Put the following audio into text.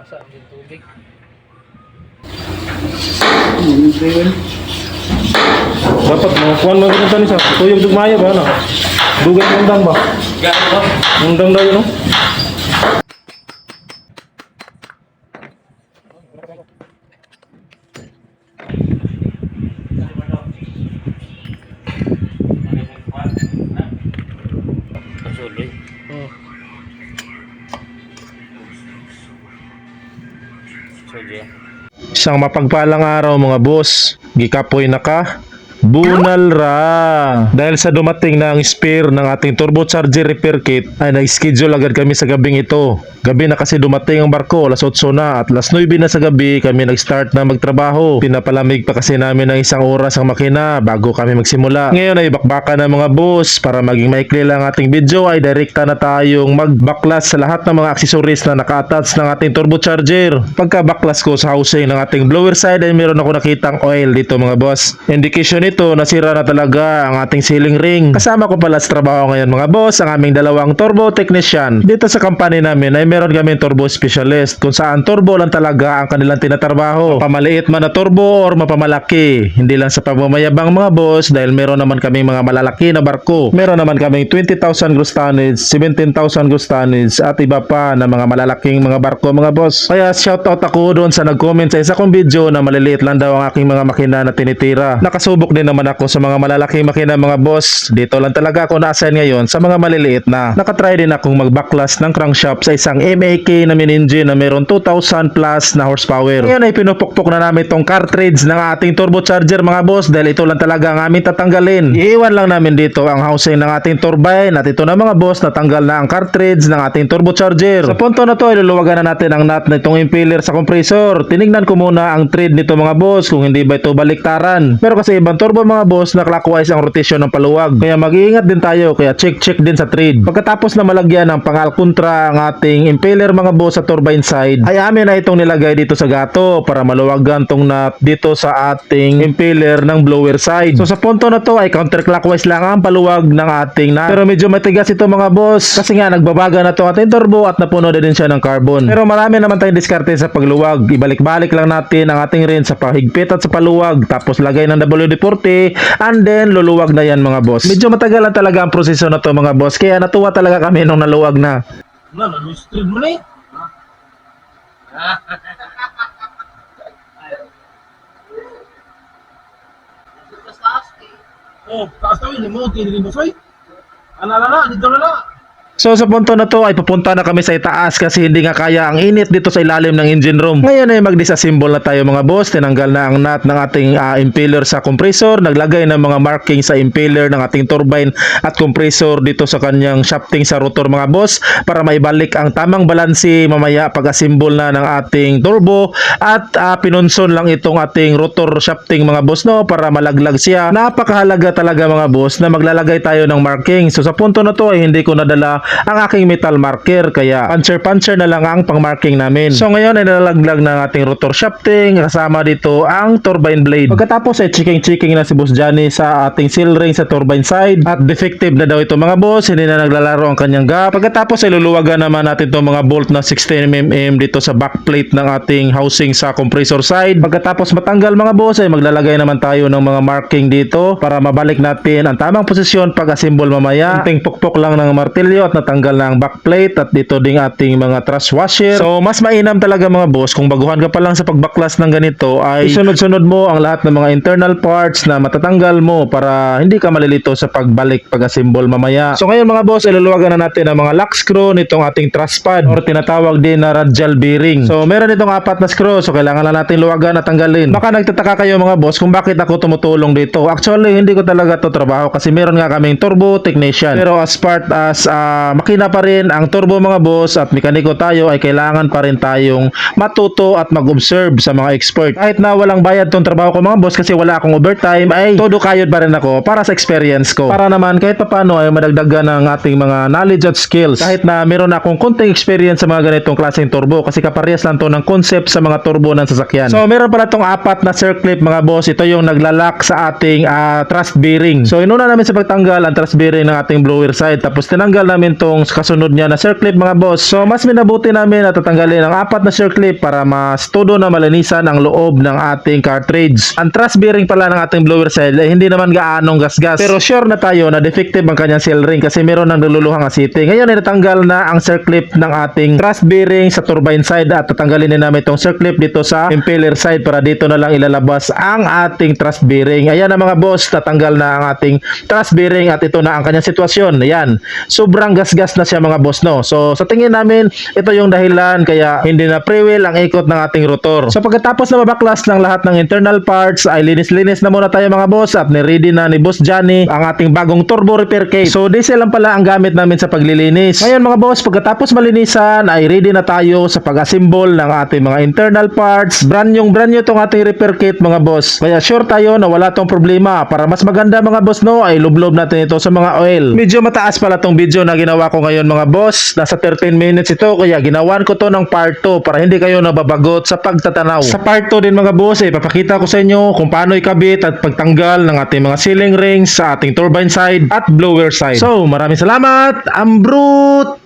Basa yung tubig. Dapat mo kuan mo ganito ni sa tuyog dugmaya ba ano? Dugay ng undang ba? Gato. Undang daw no? Isang mapagpalang araw mga boss. Gikapoy na ka. Bunal ra. Dahil sa dumating na ang spare ng ating turbocharger repair kit ay nag-schedule agad kami sa gabing ito. Gabi na kasi dumating ang barko, alas 8 na at alas 9 na sa gabi kami nag-start na magtrabaho. Pinapalamig pa kasi namin ng isang oras ang makina bago kami magsimula. Ngayon ay bakbaka na mga boss para maging maikli lang ang ating video ay direkta na tayong magbaklas sa lahat ng mga aksesories na naka-attach ng ating turbocharger. Pagka baklas ko sa housing ng ating blower side ay meron ako nakitang oil dito mga boss. Indication nito nasira na talaga ang ating sealing ring. Kasama ko pala sa trabaho ngayon mga boss ang aming dalawang turbo technician. Dito sa company namin ay meron kami turbo specialist kung saan turbo lang talaga ang kanilang tinatrabaho. Mapamaliit man na turbo or mapamalaki. Hindi lang sa pagmamayabang mga boss dahil meron naman kaming mga malalaki na barko. Meron naman kaming 20,000 gross tonnage, 17,000 gross tonnage at iba pa na mga malalaking mga barko mga boss. Kaya shoutout ako doon sa nag-comment sa isa kong video na maliliit lang daw ang aking mga makina na tinitira. Nakasubok din naman ako sa mga malalaking makina mga boss. Dito lang talaga ako na-assign ngayon sa mga maliliit na. Nakatry din akong magbaklas ng crankshaft sa isang MAK na min engine na meron 2,000 plus na horsepower. Ngayon ay pinupukpok na namin tong cartridge ng ating turbocharger mga boss dahil ito lang talaga ang aming tatanggalin. Iiwan lang namin dito ang housing ng ating turbine at ito na mga boss natanggal na ang cartridge ng ating turbocharger. Sa punto na to ay luluwagan na natin ang nut na itong impeller sa compressor. Tinignan ko muna ang thread nito mga boss kung hindi ba ito baliktaran. Pero kasi ibang turbo mga boss na clockwise ang rotation ng paluwag. Kaya mag-iingat din tayo kaya check-check din sa thread. Pagkatapos na malagyan ng pangalkontra ang ating impeller mga boss sa turbine side ay amin na itong nilagay dito sa gato para maluwagan tong nut dito sa ating impeller ng blower side. So sa punto na to ay counterclockwise lang ang paluwag ng ating nut. Pero medyo matigas ito mga boss kasi nga nagbabaga na to ating turbo at napuno na din siya ng carbon. Pero marami naman tayong diskarte sa pagluwag. Ibalik-balik lang natin ang ating rin sa pahigpit at sa paluwag tapos lagay ng WD-40 and then luluwag na yan mga boss. Medyo matagal lang talaga ang proseso na to mga boss kaya natuwa talaga kami nung naluwag na. Na, nalustrid mo na eh. Oh, taas tayo, hindi mo, hindi mo, soy. Ano na na, dito na na. So sa punto na to ay pupunta na kami sa itaas kasi hindi nga kaya ang init dito sa ilalim ng engine room. Ngayon ay mag-disassemble na tayo mga boss. Tinanggal na ang nut ng ating ah, impeller sa compressor. Naglagay ng mga marking sa impeller ng ating turbine at compressor dito sa kanyang shafting sa rotor mga boss para maibalik ang tamang balansi mamaya pag-assemble na ng ating turbo at ah, pinunson lang itong ating rotor shafting mga boss no para malaglag siya. Napakahalaga talaga mga boss na maglalagay tayo ng marking. So sa punto na to ay hindi ko nadala ang aking metal marker kaya puncher-puncher na lang ang pang-marking namin. So ngayon ay nalalaglag ng ating rotor shafting kasama dito ang turbine blade. Pagkatapos ay checking-checking na si Boss Johnny sa ating seal ring sa turbine side at defective na daw ito mga boss, hindi na naglalaro ang kanyang gap. Pagkatapos ay luluwagan naman natin itong mga bolt na 16mm dito sa backplate ng ating housing sa compressor side. Pagkatapos matanggal mga boss ay maglalagay naman tayo ng mga marking dito para mabalik natin ang tamang posisyon pag-assemble mamaya. Ating pukpok lang ng martilyo at natanggal na ang backplate at dito ding ating mga truss washer. So mas mainam talaga mga boss kung baguhan ka pa lang sa pagbaklas ng ganito ay isunod-sunod mo ang lahat ng mga internal parts na matatanggal mo para hindi ka malilito sa pagbalik pag-assemble mamaya. So ngayon mga boss, iluluwagan na natin ang mga lock screw nitong ating truss pad or tinatawag din na radial bearing. So meron itong apat na screw so kailangan lang natin luwagan at tanggalin. Baka nagtataka kayo mga boss kung bakit ako tumutulong dito. Actually hindi ko talaga to trabaho kasi meron nga kaming turbo technician. Pero as part as ah, makina pa rin ang turbo mga boss at mekaniko tayo ay kailangan pa rin tayong matuto at mag-observe sa mga expert. Kahit na walang bayad tong trabaho ko mga boss kasi wala akong overtime ay todo kayod pa rin ako para sa experience ko. Para naman kahit paano ay madagdagan ng ating mga knowledge at skills. Kahit na meron akong konting experience sa mga ganitong klaseng turbo kasi kaparehas lang to ng concept sa mga turbo ng sasakyan. So meron pala tong apat na circlip mga boss. Ito yung naglalak sa ating ah, thrust bearing. So inuna namin sa pagtanggal ang thrust bearing ng ating blower side tapos tinanggal namin namin tong kasunod niya na circlip mga boss. So mas minabuti namin na tatanggalin ang apat na circlip para mas todo na malinisan ang loob ng ating cartridge. Ang thrust bearing pala ng ating blower cell eh, hindi naman gaanong gasgas. Pero sure na tayo na defective ang kanyang seal ring kasi meron ng naluluhang asiti. Ngayon ay natanggal na ang circlip ng ating thrust bearing sa turbine side at tatanggalin din namin itong circlip dito sa impeller side para dito na lang ilalabas ang ating thrust bearing. Ayan na mga boss, tatanggal na ang ating thrust bearing at ito na ang kanyang sitwasyon. Ayan, sobrang gasgas na siya mga boss no. So sa tingin namin, ito yung dahilan kaya hindi na pre-wheel ang ikot ng ating rotor. So pagkatapos na mabaklas ng lahat ng internal parts ay linis-linis na muna tayo mga boss at ni-ready na ni Boss Johnny ang ating bagong turbo repair kit. So diesel lang pala ang gamit namin sa paglilinis. Ngayon mga boss, pagkatapos malinisan ay ready na tayo sa pag-assemble ng ating mga internal parts. Brand yung brand new tong ating repair kit mga boss. Kaya sure tayo na wala tong problema. Para mas maganda mga boss no, ay lublob natin ito sa mga oil. Medyo mataas pala tong video na ginawa ko ngayon mga boss. Nasa 13 minutes ito kaya ginawan ko to ng part 2 para hindi kayo nababagot sa pagtatanaw. Sa part 2 din mga boss, eh, papakita ko sa inyo kung paano ikabit at pagtanggal ng ating mga sealing rings sa ating turbine side at blower side. So, maraming salamat. Ang brute!